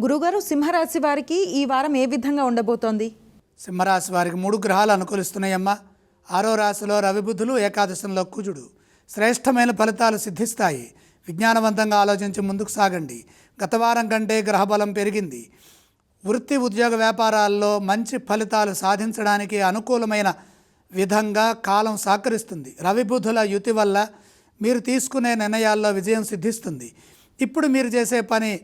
గురుగారు సింహరాశి వారికి ఈ వారం ఏ విధంగా ఉండబోతోంది? సింహరాశి వారికి మూడు గ్రహాలు అనుకూలిస్తున్నాయమ్మా. ఆరో రాశిలో రవి ఏకాదశంలో కుజుడు. శ్రేష్టమైన ఫలితాలు సిద్ధిస్తాయి. విజ్ఞానవంతంగా ఆలోచించి ముందుకు సాగండి. గత వారం కంటే గ్రహబలం పెరిగింది. వృత్తి ఉద్యోగ వ్యాపారాల్లో మంచి ఫలితాలు సాధించడానికి అనుకూలమైన విధంగా కాలం సహకరిస్తుంది. రవిబుధుల యుతి వల్ల మీరు తీసుకునే నిర్ణయాల్లో విజయం సిద్ధిస్తుంది. ఇప్పుడు మీరు చేసే పని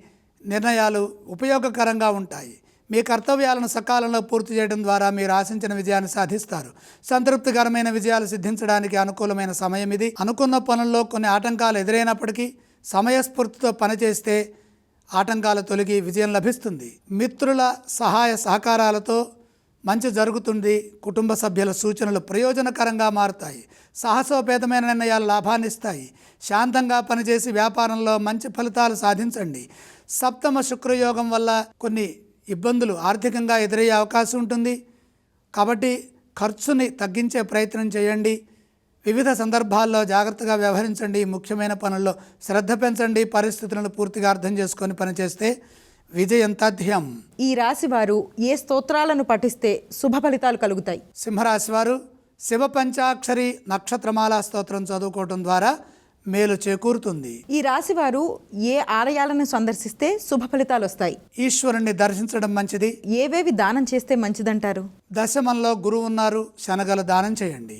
నిర్ణయాలు ఉపయోగకరంగా ఉంటాయి. మీ కర్తవ్యాలను సకాలంలో పూర్తి చేయడం ద్వారా మీరు ఆశించిన విజయాన్ని సాధిస్తారు. సంతృప్తికరమైన విజయాలు సిద్ధించడానికి అనుకూలమైన సమయం ఇది. అనుకున్న పనుల్లో కొన్ని ఆటంకాలు ఎదురైనప్పటికీ సమయస్ఫూర్తితో పనిచేస్తే ఆటంకాలు తొలగి విజయం లభిస్తుంది. మిత్రుల సహాయ సహకారాలతో మంచి జరుగుతుంది. కుటుంబ సభ్యుల సూచనలు ప్రయోజనకరంగా మారుతాయి. సాహసోపేతమైన నిర్ణయాలు లాభాన్నిస్తాయి. శాంతంగా పనిచేసి వ్యాపారంలో మంచి ఫలితాలు సాధించండి. సప్తమ శుక్రయోగం వల్ల కొన్ని ఇబ్బందులు ఆర్థికంగా ఎదురయ్యే అవకాశం ఉంటుంది. కాబట్టి ఖర్చుని తగ్గించే ప్రయత్నం చేయండి. వివిధ సందర్భాల్లో జాగ్రత్తగా వ్యవహరించండి. ముఖ్యమైన పనుల్లో శ్రద్ధ పెంచండి. పరిస్థితులను పూర్తిగా అర్థం చేసుకొని పనిచేస్తే విజయం తథ్యం ఈ రాశి వారు ఏ స్తోత్రాలను పఠిస్తే శుభ ఫలితాలు కలుగుతాయి? సింహరాశి వారు శివ పంచాక్షరి నక్షత్రమాల స్తోత్రం చదువుకోవటం ద్వారా మేలు చేకూరుతుంది. ఈ రాశి వారు ఏ ఆలయాలను సందర్శిస్తే శుభ ఫలితాలు వస్తాయి? ఈశ్వరుణ్ణి దర్శించడం మంచిది. ఏవేవి దానం చేస్తే మంచిదంటారు? దశమంలో గురువు ఉన్నారు శనగలు దానం చేయండి.